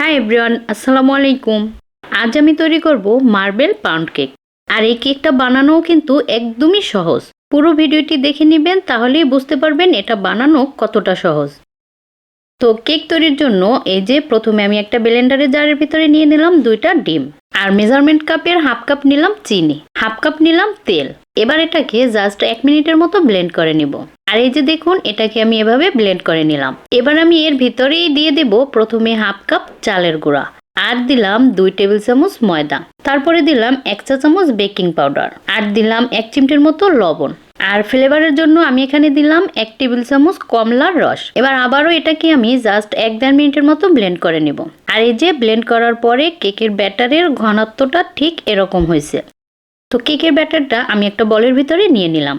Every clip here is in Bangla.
হাই এভরিওয়ান আসসালামু আলাইকুম আজ আমি তৈরি করব মার্বেল পাউন্ড কেক আর এই কেকটা বানানোও কিন্তু একদমই সহজ। পুরো ভিডিওটি দেখে নেবেন, তাহলেই বুঝতে পারবেন এটা বানানো কতটা সহজ। তো কেক তৈরির জন্য এই যে প্রথমে আমি একটা ব্লেন্ডারের জারের ভিতরে নিয়ে নিলাম দুইটা ডিম আর মেজারমেন্ট কাপের হাফ কাপ নিলাম চিনি হাফ কাপ নিলাম তেল। এবার এটাকে জাস্ট এক মিনিটের মতো ব্লেন্ড করে নিব। আর এই যে দেখুন, এটাকে আমি এভাবে ব্লেন্ড করে নিলাম। এবার আমি এর ভিতরেই দিয়ে দেব প্রথমে হাফ কাপ চালের গুঁড়া আর দিলাম দুই টেবিল চামচ ময়দা। তারপরে দিলাম এক চা চামচ বেকিং পাউডার আর দিলাম এক চিমটির মতো লবণ। আর ফ্লেভারের জন্য আমি এখানে দিলাম এক টেবিল চামচ কমলার রস। এবার আবারও এটাকে আমি জাস্ট এক দেড় মিনিটের মতো ব্লেন্ড করে নিব। আর এই যে ব্লেন্ড করার পরে কেকের ব্যাটারের ঘনত্বটা ঠিক এরকম হয়েছে। তো কেকের ব্যাটারটা আমি একটা বলের ভিতরে নিয়ে নিলাম।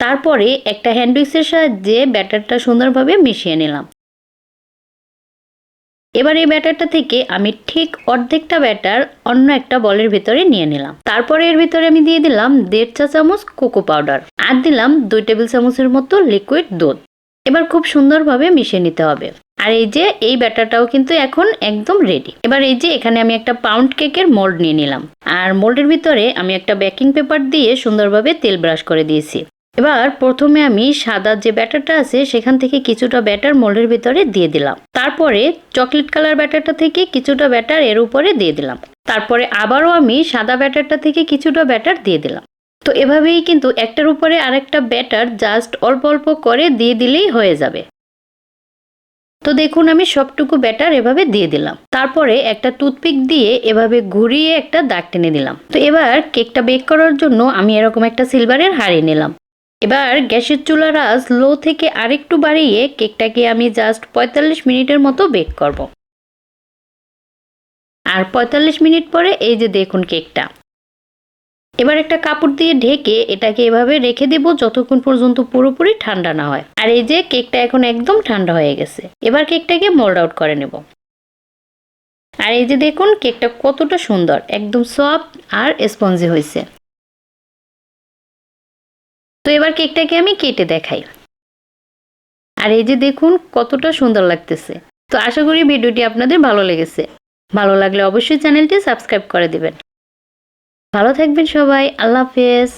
তারপরে একটা হ্যান্ডউইক্সের সাহায্যে ব্যাটারটা সুন্দরভাবে মিশিয়ে নিলাম। এবার এই ব্যাটারটা থেকে আমি ঠিক অর্ধেকটা ব্যাটার অন্য একটা বলের ভিতরে নিয়ে নিলাম। তারপরে এর ভিতরে আমি দিয়ে দিলাম দেড় চা চামচ কোকো পাউডার আর দিলাম দুই টেবিল চামচের মতো লিকুইড দুধ। এবার খুব সুন্দরভাবে মিশিয়ে নিতে হবে। আর এই যে, এই ব্যাটারটাও কিন্তু এখন একদম রেডি এবার এই যে, এখানে আমি একটা পাউন্ড কেকের মোল্ড নিয়ে নিলাম। আর মোল্ডের ভিতরে আমি একটা বেকিং পেপার দিয়ে সুন্দরভাবে তেল ব্রাশ করে দিয়েছি। এবার প্রথমে আমি সাদা যে ব্যাটারটা আছে, সেখান থেকে কিছুটা ব্যাটার মোল্ডের ভিতরে দিয়ে দিলাম। তারপরে চকলেট কালার ব্যাটারটা থেকে কিছুটা ব্যাটার এর উপরে দিয়ে দিলাম। তারপরে আবারও আমি সাদা ব্যাটারটা থেকে কিছুটা ব্যাটার দিয়ে দিলাম। তো এভাবেই কিন্তু একটার উপরে আরেকটা ব্যাটার জাস্ট অল্প অল্প করে দিয়ে দিলেই হয়ে যাবে। তো দেখুন, আমি সবটুকু ব্যাটার এভাবে দিয়ে দিলাম। তারপরে একটা টুথপিক দিয়ে এভাবে ঘুরিয়ে একটা দাগ টেনে দিলাম তো এবার কেকটা বেক করার জন্য আমি এরকম একটা সিলভারের হাঁড়ি নিলাম। এবার গ্যাসের চুলার আজ লো থেকে আরেকটু বাড়িয়ে কেকটাকে আমি জাস্ট পঁয়তাল্লিশ মিনিটের মতো বেক করব। আর পঁয়তাল্লিশ মিনিট পরে এই যে দেখুন কেকটা। এবার একটা কাপড় দিয়ে ঢেকে এটাকে এভাবে রেখে দেব যতক্ষণ পর্যন্ত পুরোপুরি ঠান্ডা না হয়। আর এই যে কেকটা এখন একদম ঠান্ডা হয়ে গেছে। এবার কেকটাকে মোল্ড আউট করে নেব। আর এই যে দেখুন কেকটা কতটা সুন্দর, একদম সফট আর স্পঞ্জি হয়েছে। তো এবার কেকটাকে আমি কেটে দেখাই। আর এই যে দেখুন, কতটা সুন্দর লাগতেছে। তো আশা করি ভিডিওটি আপনাদের ভালো লেগেছে। ভালো লাগলে অবশ্যই চ্যানেলটি সাবস্ক্রাইব করে দেবেন। ভালো থাকবেন সবাই, আল্লাহ হাফেজ।